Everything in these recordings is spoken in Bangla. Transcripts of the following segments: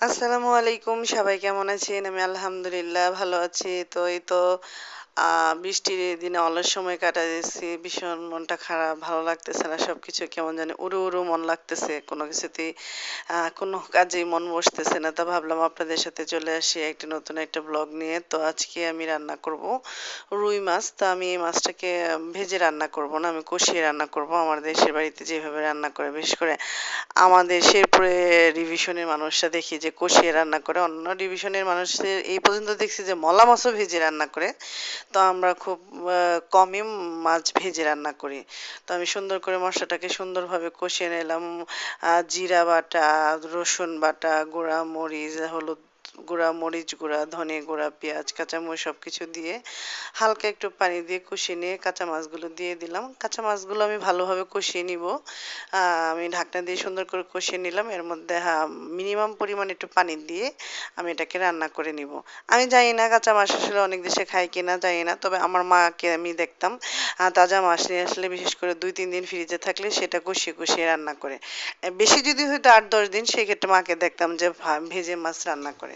আসসালামু আলাইকুম সবাই কেমন আছেন? আমি আলহামদুলিল্লাহ ভালো আছি। তো এই তো বৃষ্টির দিনে অলস সময় কাটাতেছি ভীষণ মনটা খারাপ, ভালো লাগতেছে না সবকিছু। কেমন জানি উড়ু উড়ু মন লাগতেছে। কোনো কিছুতেই কোনো কাজেই মন বসতেছে না। তা ভাবলাম আপনাদের সাথে চলে আসি একটি নতুন একটা ব্লগ নিয়ে। তো আজকে আমি রান্না করব রুই মাছ। তো আমি এই মাছটাকে ভেজে রান্না করব না, আমি কষিয়ে রান্না করব। আমার দেশের বাড়িতে যেভাবে রান্না করে, বিশেষ করে আমাদের শেরপুরে ডিভিশনের মানুষরা দেখি যে কষিয়ে রান্না করে। অন্য ডিভিশনের মানুষদের এই পর্যন্ত দেখছি যে মলা মাছও ভেজে রান্না করে। তো আমরা খুব কমই মাছ ভেজে রান্না করি। তো আমি সুন্দর করে মশলাটাকে সুন্দরভাবে কষিয়ে নিলাম। জিরা বাটা, রসুন বাটা, গুঁড়া, মরিচ, হলুদ গুঁড়া, মরিচ গুঁড়া, ধনে গুঁড়া, পেঁয়াজ, কাঁচামরিচ সব কিছু দিয়ে হালকা একটু পানি দিয়ে কষিয়ে নিয়ে কাঁচা মাছগুলো দিয়ে দিলাম। কাঁচা মাছগুলো আমি ভালোভাবে কষিয়ে নিব। আমি ঢাকনা দিয়ে সুন্দর করে কষিয়ে নিলাম। এর মধ্যে মিনিমাম পরিমাণ একটু পানি দিয়ে আমি এটাকে রান্না করে নিব। আমি জানি না কাঁচা মাছ আসলে অনেক দেশে খাই কিনা, জানি না, তবে আমার মাকে আমি দেখতাম। তাজা মাছ নিয়ে আসলে বিশেষ করে দুই, তিন দিন ফ্রিজে থাকলে সেটা কষিয়ে কষিয়ে রান্না করে। বেশি যদি হয়তো আট, দশ দিন, সেক্ষেত্রে মাকে দেখতাম যে ভেজে মাছ রান্না করে।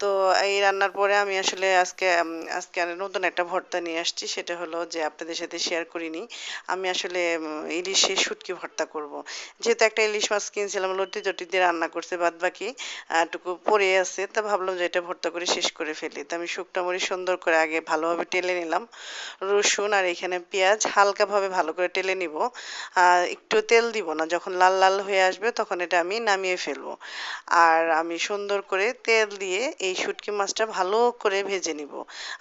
তো এই রান্নার পরে আমি আসলে আজকে আজকে নতুন একটা ভর্তা নিয়ে আসছি। সেটা হলো যে আপনাদের সাথে শেয়ার করিনি। আমি আসলে ইলিশের শুটকি ভর্তা করব। যেহেতু একটা ইলিশ মাছ কিনছিলাম, লটি টটি দিয়ে রান্না করছে বাদ বাকি টুকু পড়ে আছে, তা ভাবলাম যে এটা ভর্তা করে শেষ করে ফেলি। তো আমি শুকনো মরিচ সুন্দর করে আগে ভালোভাবে টেলে নিলাম। রসুন আর এখানে পেঁয়াজ হালকাভাবে ভালো করে টেলে নিব। একটু তেল দিব না, যখন লাল লাল হয়ে আসবে, তখন এটা আমি নামিয়ে ফেলব। আর আমি সুন্দর করে তেল দিয়ে এই শুটকি মাছটা ভালো করে ভেজে নিব।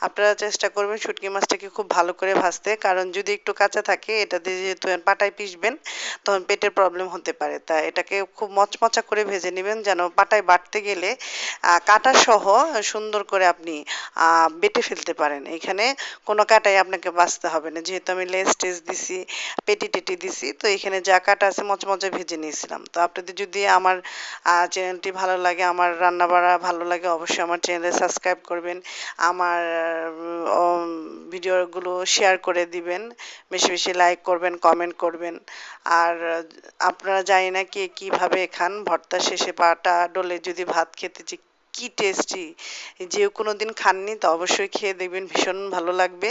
আপনারা চেষ্টা করবেন শুটকি মাছটাকে খুব ভালো করে ভাজতে, কারণ যদি একটু কাঁচা থাকে, এটা দিয়ে যেহেতু পাটায় পিসবেন তখন পেটের প্রবলেম হতে পারে। তা এটাকে খুব মচমচা করে ভেজে নেবেন, যেন পাটায় বাটতে গেলে কাটা সহ সুন্দর করে আপনি বেটে ফেলতে পারেন। এখানে কোনো কাটাই আপনাকে বাঁচতে হবে না। যেহেতু আমি লেস টেস দিছি, পেটি টেটি দিছি, তো এখানে যা কাটা আছে মচমচে ভেজে নিয়েছিলাম। তো আপনাদের যদি আমার চ্যানেলটি ভালো লাগে, আমার রান্না বাড়া ভালো লাগে, অবশ্যই অবশ্যই আমার চ্যানেলে সাবস্ক্রাইব করবেন। আমার ভিডিওগুলো শেয়ার করে দিবেন। বেশি বেশি লাইক করবেন কমেন্ট করবেন। আর আপনারা জানি না কে কীভাবে খান। ভর্তা শেষে পাটা ডলে যদি ভাত খেতে কি টেস্টি যে কোনো দিন খাননি, তো অবশ্যই খেয়ে দেখবেন, ভীষণ ভালো লাগবে।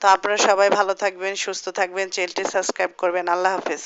তো আপনারা সবাই ভালো থাকবেন, সুস্থ থাকবেন চ্যানেলটি সাবস্ক্রাইব করবেন। আল্লাহ হাফেজ।